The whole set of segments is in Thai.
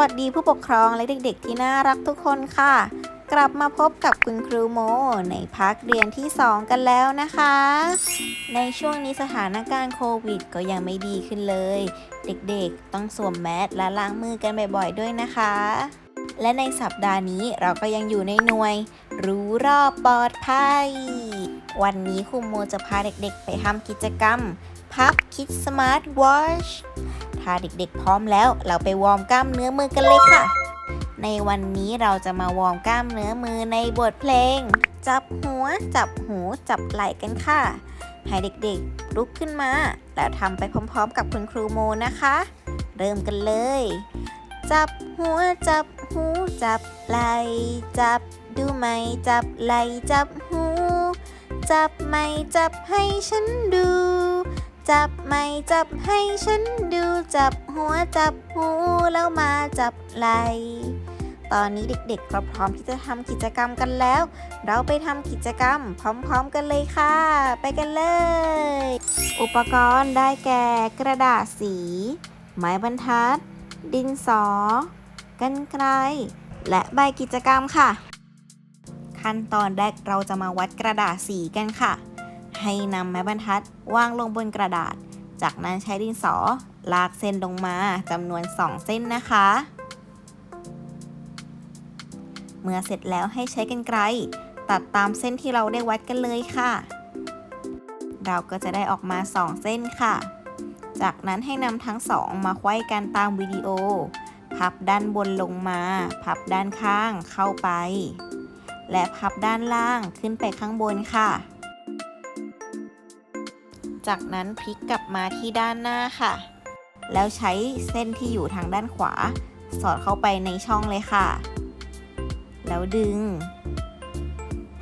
วัสดีผู้ปกครองและเด็กๆ ที่น่ารักทุกคนค่ะ กลับมาพบกับคุณครูโม ในพักเรียนที่ 2 กันแล้วนะคะ ในช่วงนี้สถานการณ์โควิด ก็ยังไม่ดีขึ้นเลย เด็กๆ ต้องสวมแมสและล้างมือกันบ่อยๆ ด้วยนะคะ และในสัปดาห์นี้เราก็ยังอยู่ในหน่วย รู้รอบปลอดภัย วันนี้ครูโมจะพาเด็กๆ ไปทำกิจกรรม พับคิดสมาร์ทวอชถ้าเด็กๆพร้อมแล้ว เราไปวอร์มกล้ามเนื้อมือกันเลยค่ะ ในวันนี้เราจะมาวอร์มกล้ามเนื้อมือในบทเพลง จับหัว จับหูจับไหล่กันค่ะ ให้เด็กๆลุกขึ้นมา แล้วทำไปพร้อมๆ กับคุณครูโมนะคะ เริ่มกันเลย จับหัวจับหูจับไหล่จับดูไหมจับไหล่จับหู จับไหมจับให้ฉันดู จับไม่จับให้ฉันดูจับหัวจับหูแล้วมาจับไหลตอนนี้เด็กๆก็พร้อมที่จะทำกิจกรรมกันแล้ว เราไปทำกิจกรรมพร้อมๆกันเลยค่ะ ไปกันเลย อุปกรณ์ได้แก่กระดาษสี ไม้บรรทัด ดินสอ กันไกล และใบกิจกรรมค่ะ ขั้นตอนแรกเราจะมาวัดกระดาษสีกันค่ะ ให้นำไม้บรรทัดวางลงบนกระดาษ จากนั้นใช้ดินสอลากเส้นลงมาจำนวน 2 เส้นนะคะ เมื่อเสร็จแล้วให้ใช้กันไกล ตัดตามเส้นที่เราได้วัดกันเลยค่ะ เราก็จะได้ออกมา 2 เส้นค่ะ จากนั้นให้นำทั้งสองมาไขว้กันตามวิดีโอ พับด้านบนลงมา พับด้านข้างเข้าไป และพับด้านล่างขึ้นไปข้างบนค่ะ จากนั้นพลิกกลับมาที่ด้านหน้าค่ะ แล้วใช้เส้นที่อยู่ทางด้านขวา สอดเข้าไปในช่องเลยค่ะ แล้วดึง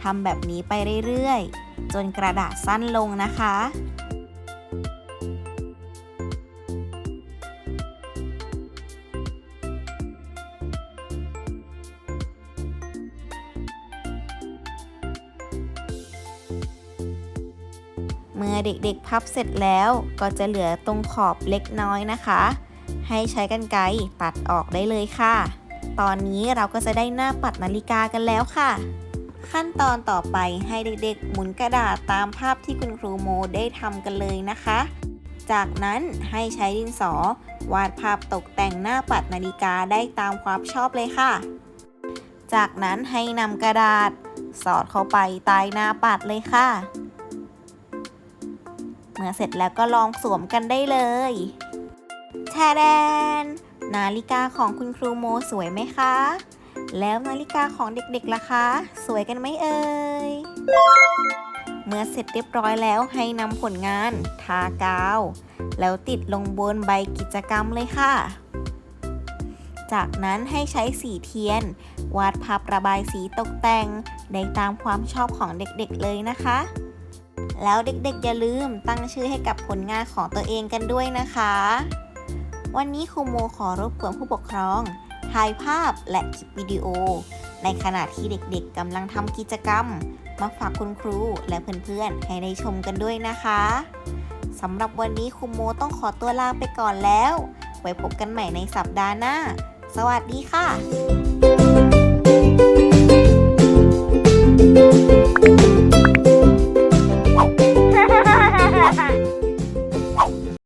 ทำแบบนี้ไปเรื่อยๆ จนกระดาษสั้นลงนะคะ เมื่อเด็กๆพับเสร็จแล้วก็จะเหลือตรงขอบเล็กน้อยนะคะ ให้ใช้กันไกรตัดออกได้เลยค่ะ ตอนนี้เราก็จะได้หน้าปัดนาฬิกากันแล้วค่ะ ขั้นตอนต่อไปให้เด็กๆ หมุนกระดาษตามภาพที่คุณครูโมได้ทำกันเลยนะคะ จากนั้นให้ใช้ดินสอ วาดภาพตกแต่งหน้าปัดนาฬิกาได้ตามความชอบเลยค่ะ จากนั้นให้นำกระดาษ สอดเข้าไปใต้หน้าปัดเลยค่ะ เมื่อเสร็จแล้วก็ลองสวมกันได้เลยแชแดน นาฬิกาของคุณครูโมสวยไหมคะ แล้วนาฬิกาของเด็กๆล่ะคะ สวยกันไหมเอ่ย เมื่อเสร็จเรียบร้อยแล้วให้นำผลงานทากาว แล้วติดลงบนใบกิจกรรมเลยค่ะ จากนั้นให้ใช้สีเทียน วาดภาพระบายสีตกแต่ง ได้ตามความชอบของเด็กๆเลยนะคะ แล้วเด็กๆอย่าลืมตั้งชื่อให้กับผลงานของตัวเองกันด้วยนะคะ วันนี้ครูโมขอรบกวนผู้ปกครองถ่ายภาพและคลิปวิดีโอ ในขณะที่เด็กๆกำลังทำกิจกรรม มาฝากคุณครูและเพื่อนๆ ให้ได้ชมกันด้วยนะคะสำหรับวันนี้ครูโมต้องขอตัวลาไปก่อนแล้ว ไว้พบกันใหม่ในสัปดาห์หน้า สวัสดีค่ะ